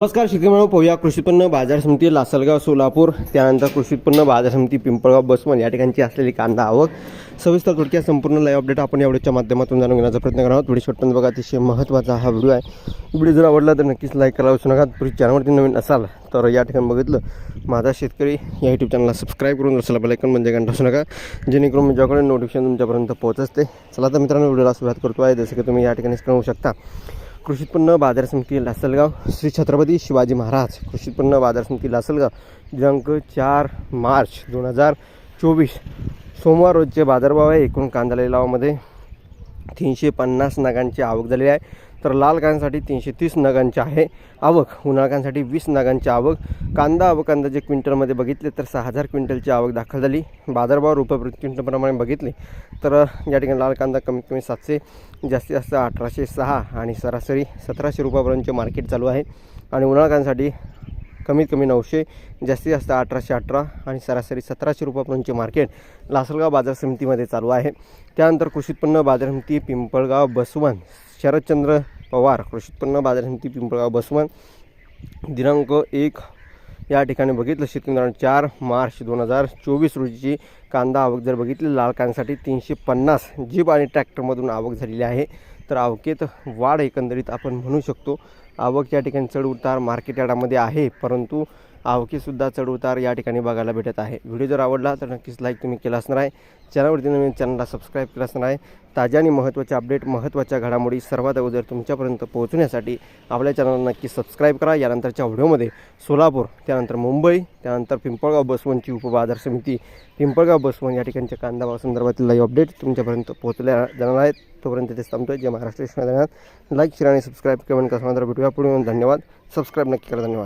नमस्कार शेतकरी पाहूया कृषी उत्पन्न बाजार समिती लासलगाव सोलापूर. त्यानंतर कृषी उत्पन्न बाजार समिती पिंपळगाव बसवण या ठिकाणची असलेली कांदा आवक. सविस्तर थोडक्यात संपूर्ण लाईव्ह अपडेट आपण यावेळेच्या माध्यमातून जाणून घेण्याचा प्रयत्न करणार आहोत. व्हिडिओ शॉर्टपर्यंत बघा अतिशय महत्त्वाचा हा व्हिडिओ आहे. व्हिडिओ जर आवडला तर नक्कीच लाईक करायला विसरू नका. तुम्ही चॅनलवरती नवीन असाल तर या ठिकाणी बघितलं माझा शेतकरी या यूट्यूब चॅनलला सबस्क्राईब करून असला बेलायकन म्हणजे घंटा असू नका. जेणेकरून माझ्याकडे नोटिफिकेशन तुमच्यापर्यंत पोहोचते चला तर मित्रांनो व्हिडिओला सुरुवात करतो आहे जसं की तुम्ही या ठिकाणी स्क्रीन होऊ शकता. कृषी उत्पन्न बाजार समिती लासलगाव श्री छत्रपती शिवाजी महाराज. कृषी उत्पन्न बाजार समिती लासलगाव दिनांक चार मार्च दोन हजार चोवीस. सोमवार रोजचे बाजारभाव आहे. एकूण कांदा लिलावामध्ये तीनशे पन्नास नगांची आवक झालेली आहे. तर लाल कांद्यासाठी तीनशे तीस नगांची आहे. आवक उन्हाळकांसाठी वीस नगांची आवक. कांदा आवक अंदाजे क्विंटलमध्ये बघितले तर सहा हजार क्विंटलची आवक दाखल झाली. बाजारभाव रुपये प्रति क्विंटलप्रमाणे बघितले तर या ठिकाणी लाल कांदा कमीत कमी सातशे जास्तीत जास्त अठराशे सहा आणि सरासरी सतराशे रुपयापर्यंतचे मार्केट चालू आहे. आणि उन्हाळकांसाठी कमीत कमी नऊशे जास्तीत जास्त अठराशे अठरा आणि सरासरी सतराशे रुपयापर्यंतचे मार्केट लासलगाव बाजार समितीमध्ये चालू आहे. त्यानंतर कृषी उत्पन्न बाजार समिती पिंपळगाव बसवण शरदचंद्र पवार कृषी उत्पन्न बाजार समिती पिंपळगाव बसवण दिनांक एक या ठिकाणी बघितलं शेतकरी मित्रांनो, चार मार्च दोन हजार चोवीस रोजीची कांदा आवक जर बघितली लाल कांद्यासाठी तीनशे पन्नास जीप आणि ट्रॅक्टरमधून आवक झालेली आहे. तर आवकेत वाढ एकंदरीत आपण म्हणू शकतो. आवक या ठिकाणी चढउतार मार्केट यार्डामध्ये आहे परंतु आवकीसुद्धा चढउतार या ठिकाणी बघायला भेटत आहे. व्हिडिओ जर आवडला तर नक्कीच लाईक तुम्ही केला असणार आहे. चॅनलवरती नवीन चॅनलला सबस्क्राईब केलं असणार आहे. ताज्या आणि महत्त्वाच्या अपडेट महत्त्वाच्या घडामोडी सर्वात अगोदर तुमच्यापर्यंत पोहोचण्यासाठी आपल्या चॅनलला नक्की सबस्क्राईब करा. यानंतरच्या व्हिडिओमध्ये सोलापूर त्यानंतर मुंबई त्यानंतर पिंपळगाव बसवनची उपबाजार समिती पिंपळगाव बसवण या ठिकाणच्या कांदा संदर्भातील लाईव्ह अपडेट तुमच्यापर्यंत पोहोचल्या जाणार आहेत. तोपर्यंत ते थांबतोय. जे महाराष्ट्र लाईक शेअर आणि सबस्क्राईब कमेंट करा. भेटूया पुढे धन्यवाद. सबस्क्राईब नक्की करा. धन्यवाद.